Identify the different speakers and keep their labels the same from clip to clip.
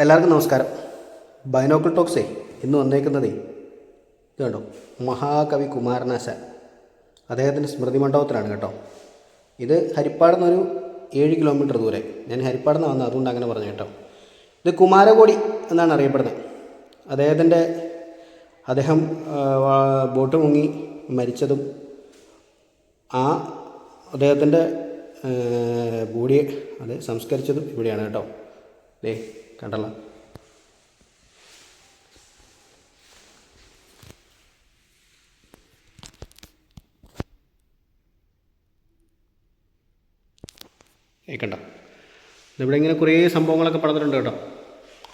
Speaker 1: എല്ലാവർക്കും നമസ്കാരം. ബൈനോക്കിൾ ടോക്സേ ഇന്ന് വന്നേക്കുന്നതേ കേട്ടോ മഹാകവി കുമാരനാശാൻ. അദ്ദേഹത്തിന്റെ സ്മൃതി മണ്ഡപത്തിലാണ് കേട്ടോ. ഇത് ഹരിപ്പാട് നിന്നൊരു ഏഴ് കിലോമീറ്റർ ദൂരെ. ഞാൻ ഹരിപ്പാട് നിന്ന് വന്നത് അതുകൊണ്ട് അങ്ങനെ പറഞ്ഞു കേട്ടോ. ഇത് കുമാരകോടി എന്നാണ് അറിയപ്പെടുന്നത്. അദ്ദേഹത്തിന്റെ അദ്ദേഹം ബോട്ട് മുങ്ങി മരിച്ചതും ആ അദ്ദേഹത്തിന്റെ ബോഡിയെ അത് സംസ്കരിച്ചതും ഇവിടെയാണ് കേട്ടോ. ദേ കണ്ടല്ലോ. ഏ കണ്ടോ? ഇവിടെ ഇങ്ങനെ കുറേ സംഭവങ്ങളൊക്കെ പറഞ്ഞിട്ടുണ്ട് കേട്ടോ.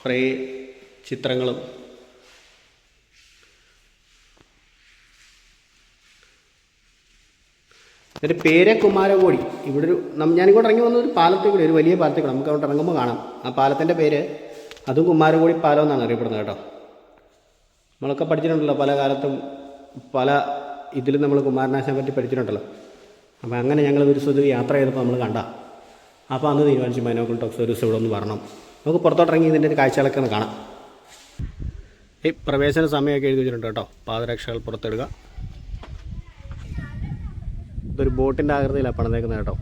Speaker 1: കുറേ ചിത്രങ്ങളും ഇതിന്റെ പേരെ കുമാരകോടി. ഇവിടെ ഒരു ഞാനിങ്ങോട്ട് ഇറങ്ങി വന്ന ഒരു പാലത്തിൽ കൂടി ഒരു വലിയ പാലത്തിൽ കൂടി നമുക്ക് അവിടെ ഇറങ്ങുമ്പോൾ കാണാം. ആ പാലത്തിന്റെ പേര് അതും കുമാരകോടി പാലം എന്നാണ് അറിയപ്പെടുന്നത് കേട്ടോ. നമ്മളൊക്കെ പഠിച്ചിട്ടുണ്ടല്ലോ പല കാലത്തും പല ഇതിലും നമ്മൾ കുമാരനാശനെ പറ്റി പഠിച്ചിട്ടുണ്ടല്ലോ. അപ്പോൾ അങ്ങനെ ഞങ്ങൾ ഒരു ദിവസം യാത്ര ചെയ്തപ്പോൾ നമ്മൾ കണ്ട. അപ്പോൾ അന്ന് തീരുമാനിച്ചു മൈനോക്കൾ ടോക്സ് ഒരു ദിവസം ഇവിടെ ഒന്ന് വരണം. നമുക്ക് പുറത്തോട്ട് ഇറങ്ങി ഇതിന്റെ ഒരു കാഴ്ചകളൊക്കെ ഒന്ന് കാണാം. ഈ പ്രവേശന സമയമൊക്കെ എഴുതി വെച്ചിട്ടുണ്ട് കേട്ടോ. പാദരക്ഷകൾ പുറത്തിടുക. ഇതൊരു ബോട്ടിന്റെ ആകൃതിയിലാണ് പണിതേക്കുന്നത് കേട്ടോ.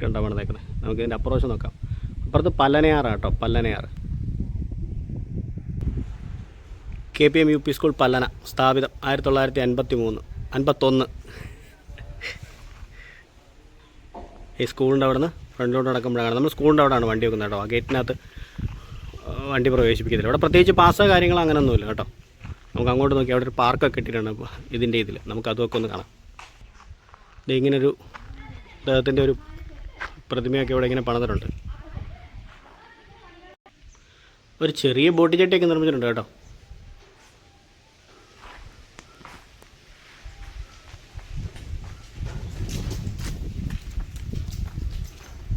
Speaker 1: കണ്ടോ പണിതേക്കുന്നത് നമുക്ക് ഇതിന്റെ അപ്രോച്ച് നോക്കാം. അപ്പുറത്ത് പല്ലനയാറാണ് കേട്ടോ Pallanayar. K P M U P school Pallana സ്ഥാപിതം ആയിരത്തി തൊള്ളായിരത്തി അൻപത്തി മൂന്ന് അൻപത്തൊന്ന്. ഈ സ്കൂളിന്റെ അവിടെ നിന്ന് ഫ്രണ്ടിലോട്ട് നടക്കുമ്പോഴാണ് നമ്മൾ സ്കൂളിന്റെ അവിടെയാണ് വണ്ടി വെക്കുന്നത് കേട്ടോ ആ ഗേറ്റിനകത്ത് വണ്ടി പ്രവേശിപ്പിക്കത്തില്ല. ഇവിടെ പ്രത്യേകിച്ച് പാസ് കാര്യങ്ങൾ അങ്ങനെയൊന്നുമില്ല കേട്ടോ. നമുക്ക് അങ്ങോട്ട് നോക്കി അവിടെ ഒരു പാർക്കൊക്കെ ഇട്ടിട്ടുണ്ട് ഇതിന്റെ ഇതിൽ നമുക്ക് അതൊക്കെ ഒന്ന് കാണാം. ഇത് ഇങ്ങനൊരു അദ്ദേഹത്തിന്റെ ഒരു പ്രതിമയൊക്കെ ഇവിടെ ഇങ്ങനെ പണിതിട്ടുണ്ട്. ഒരു ചെറിയ ബോട്ട് ചട്ടിയൊക്കെ നിർമ്മിച്ചിട്ടുണ്ട് കേട്ടോ.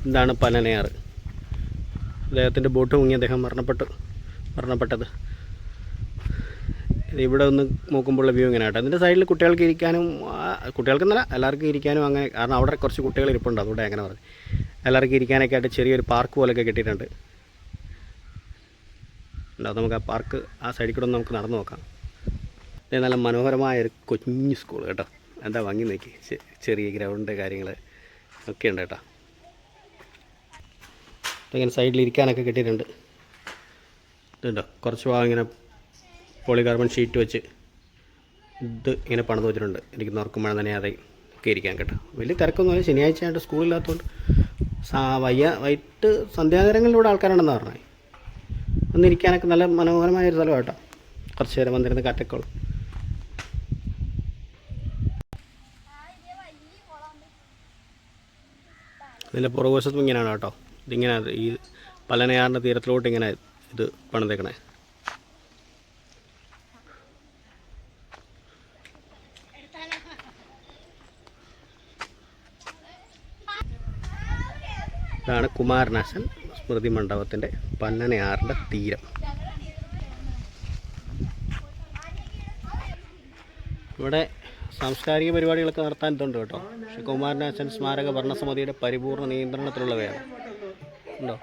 Speaker 1: ഇതാണ് പനനയാർ അദ്ദേഹത്തിന്റെ ബോട്ട് മുങ്ങി അദ്ദേഹം മരണപ്പെട്ടു. മരണപ്പെട്ടത്. ഇവിടെ ഒന്ന് നോക്കുമ്പോഴുള്ള വ്യൂ ഇങ്ങനെ കേട്ടോ അതിന്റെ സൈഡിൽ കുട്ടികൾക്ക് ഇരിക്കാനും കുട്ടികൾക്ക് കുട്ടികൾക്കെന്നല്ല എല്ലാവർക്കും ഇരിക്കാനും അങ്ങനെ കാരണം അവിടെ കുറച്ച് കുട്ടികൾ ഇരിപ്പുണ്ട്. അതുകൊണ്ട് അങ്ങനെ പറഞ്ഞു എല്ലാവർക്കും ഇരിക്കാനൊക്കെ ആയിട്ട് ചെറിയൊരു പാർക്ക് പോലെയൊക്കെ കിട്ടിയിട്ടുണ്ട്. ഉണ്ടാവും നമുക്ക് ആ പാർക്ക് ആ സൈഡിൽ കൂടെ നമുക്ക് നടന്നു നോക്കാം. ഇത് നല്ല മനോഹരമായ ഒരു കുഞ്ഞു സ്കൂൾ കേട്ടോ. എന്താ വാങ്ങി നോക്കി. ചെറിയ ഗ്രൗണ്ട് കാര്യങ്ങൾ ഒക്കെ ഉണ്ട് കേട്ടോ. ഇങ്ങനെ സൈഡിൽ ഇരിക്കാനൊക്കെ കിട്ടിയിട്ടുണ്ട്. ഇതുണ്ടോ? കുറച്ച് ഭാഗം ഇങ്ങനെ പോളികാർബൺ ഷീറ്റ് വെച്ച് ഇത് ഇങ്ങനെ പണിത് വെച്ചിട്ടുണ്ട്. എനിക്ക് നോർക്കും മഴ നനയാതെ ഒക്കെ ഇരിക്കാൻ കേട്ടോ. വലിയ തിരക്കൊന്നുമില്ല ശനിയാഴ്ച ആയിട്ട് സ്കൂളില്ലാത്തതുകൊണ്ട് സാ വയ്യ വൈകിട്ട് സന്ധ്യാനേരങ്ങളിലൂടെ ആൾക്കാരുണ്ടെന്ന് പറഞ്ഞത് ഒന്നിരിക്കാനൊക്കെ നല്ല മനോഹരമായ ഒരു സ്ഥലം കേട്ടോ. കുറച്ച് നേരം വന്നിരുന്ന് കാറ്റക്കോളും ഇതിന്റെ പുറകുവശത്തും ഇങ്ങനെയാണ് കേട്ടോ. ഇതിങ്ങനെ ഈ പലനയാറിന്റെ തീരത്തിലോട്ട് ഇങ്ങനെ ഇത് പണിതേക്കണേ. ഇതാണ് കുമാരനാശൻ സ്മൃതി മണ്ഡപത്തിന്റെ പന്നനയാറിന്റെ തീരം. ഇവിടെ സാംസ്കാരിക പരിപാടികളൊക്കെ നടത്താൻ ഇതുണ്ട് കേട്ടോ. പക്ഷെ കുമാരനാശൻ സ്മാരക ഭരണസമിതിയുടെ പരിപൂർണ നിയന്ത്രണത്തിലുള്ളവയാണ്. ഉണ്ടോ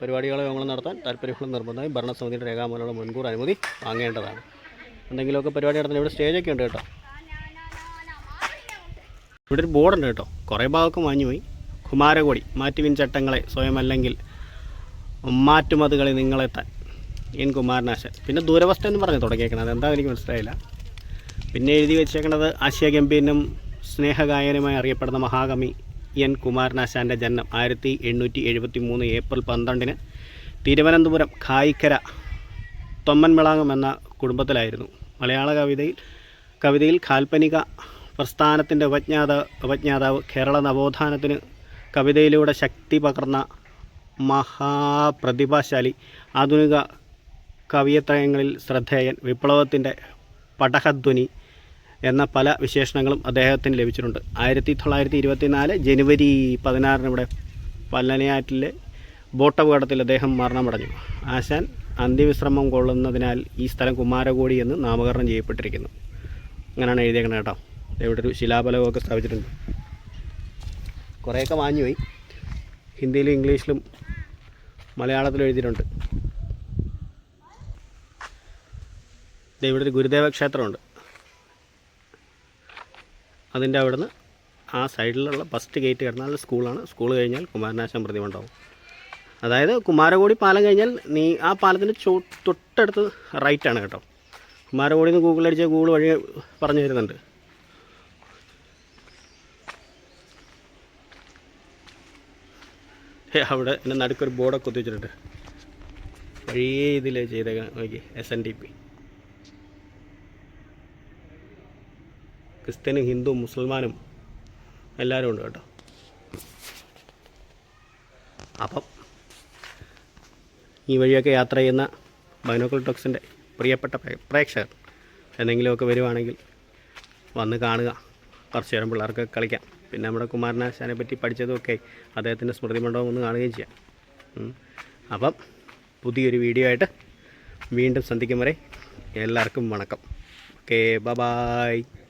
Speaker 1: പരിപാടികളെ നമ്മൾ നടത്താൻ താല്പര്യമുള്ള നിർബന്ധമായി ഭരണസമിതിയുടെ രേഖാമൂലമുള്ള മുൻകൂർ അനുമതി വാങ്ങേണ്ടതാണ്. എന്തെങ്കിലുമൊക്കെ പരിപാടി നടത്താൻ ഇവിടെ സ്റ്റേജൊക്കെ ഉണ്ട് കേട്ടോ. ഇവിടെ ഒരു ബോർഡുണ്ട് കേട്ടോ. കുറേ ഭാഗമൊക്കെ മാഞ്ഞുപോയി കുമാരകോടി മാറ്റുവിൻ ചട്ടങ്ങളെ സ്വയം അല്ലെങ്കിൽ മാറ്റുമതുകളെ നിങ്ങളെത്താൻ. എൻ കുമാരനാശൻ. പിന്നെ ദൂരവസ്ഥ എന്ന് പറഞ്ഞ് തുടങ്ങിയേക്കണം അതെന്താ എനിക്ക് മനസ്സിലായില്ല. പിന്നെ എഴുതി വെച്ചേക്കണത് ആശയ ഗംഭീരനും സ്നേഹഗായനുമായി അറിയപ്പെടുന്ന മഹാകവി എൻ കുമാരനാശാന്റെ ജനനം ആയിരത്തി എണ്ണൂറ്റി എഴുപത്തി മൂന്ന് ഏപ്രിൽ പന്ത്രണ്ടിന് തിരുവനന്തപുരം കായിക്കര തൊമ്മൻമിളാങ്ങം എന്ന കുടുംബത്തിലായിരുന്നു. മലയാള കവിതയിൽ കവിതയിൽ കാൽപ്പനിക പ്രസ്ഥാനത്തിന്റെ ഉപജ്ഞാത ഉപജ്ഞാതാവ് കേരള നവോത്ഥാനത്തിന് കവിതയിലൂടെ ശക്തി പകർന്ന മഹാപ്രതിഭാശാലി ആധുനിക കവിയത്രയങ്ങളിൽ ശ്രദ്ധേയൻ വിപ്ലവത്തിന്റെ പടഹധ്വനി എന്ന പല വിശേഷണങ്ങളും അദ്ദേഹത്തിന് ലഭിച്ചിട്ടുണ്ട്. ആയിരത്തി തൊള്ളായിരത്തി ഇരുപത്തിനാല് ജനുവരി പതിനാറിന് ഇവിടെ പല്ലനയാറ്റിലെ ബോട്ടപകടത്തിൽ അദ്ദേഹം മരണമടഞ്ഞു. ആശാൻ അന്ത്യവിശ്രമം കൊള്ളുന്നതിനാൽ ഈ സ്ഥലം കുമാരകോടി എന്ന് നാമകരണം ചെയ്യപ്പെട്ടിരിക്കുന്നു. അങ്ങനെയാണ് എഴുതിയേക്കുന്നത് കേട്ടോ. ഇവിടെ ഒരു ശിലാഫലകമൊക്കെ സ്ഥാപിച്ചിട്ടുണ്ട്. കുറേയൊക്കെ വാങ്ങിപ്പോയി ഹിന്ദിയിലും ഇംഗ്ലീഷിലും മലയാളത്തിലും എഴുതിയിട്ടുണ്ട്. ഇവിടെ ഒരു ഗുരുദേവ ക്ഷേത്രമുണ്ട്. അതിന്റെ അവിടുന്ന് ആ സൈഡിലുള്ള ഫസ്റ്റ് ഗേറ്റ് കിടന്നാൽ സ്കൂളാണ് സ്കൂൾ കഴിഞ്ഞാൽ കുമാരനാശം പ്രതിമ ഉണ്ടാവും അതായത് കുമാരകോടി പാലം കഴിഞ്ഞാൽ നീ ആ പാലത്തിന്റെ ചോ തൊട്ടടുത്ത് റൈറ്റാണ് കേട്ടോ. കുമാരകോടി നിന്ന് ഗൂഗിൾ അടിച്ചാൽ ഗൂഗിൾ വഴി പറഞ്ഞു തരുന്നുണ്ട്. അവിടെ എന്റെ നടുക്കൊരു ബോർഡൊക്കെ ഒത്തിച്ചിട്ടുണ്ട് വഴിയേ ഇതിൽ ചെയ്തേക്കാം നോക്കി എസ് എൻ ഡി പി ക്രിസ്ത്യനും ഹിന്ദു മുസൽമാനും എല്ലാവരും ഉണ്ട് കേട്ടോ. അപ്പം ഈ വഴിയൊക്കെ യാത്ര ചെയ്യുന്ന ബൈനോക്കൽ ടോക്സിന്റെ പ്രിയപ്പെട്ട പ്രേ- പ്രേക്ഷകർ എന്തെങ്കിലുമൊക്കെ വരുവാണെങ്കിൽ വന്ന് കാണുക. കുറച്ച് നേരം പിള്ളേർക്ക് കളിക്കാം. പിന്നെ നമ്മുടെ കുമാരനാശാനെ പറ്റി പഠിച്ചതുമൊക്കെ അദ്ദേഹത്തിന്റെ സ്മൃതി മണ്ഡപം ഒന്ന് കാണുകയും ചെയ്യാം. അപ്പം പുതിയൊരു വീഡിയോ ആയിട്ട് വീണ്ടും സന്ധിക്കും വരെ എല്ലാവർക്കും വണക്കം. ഓക്കെ ബ ബായ്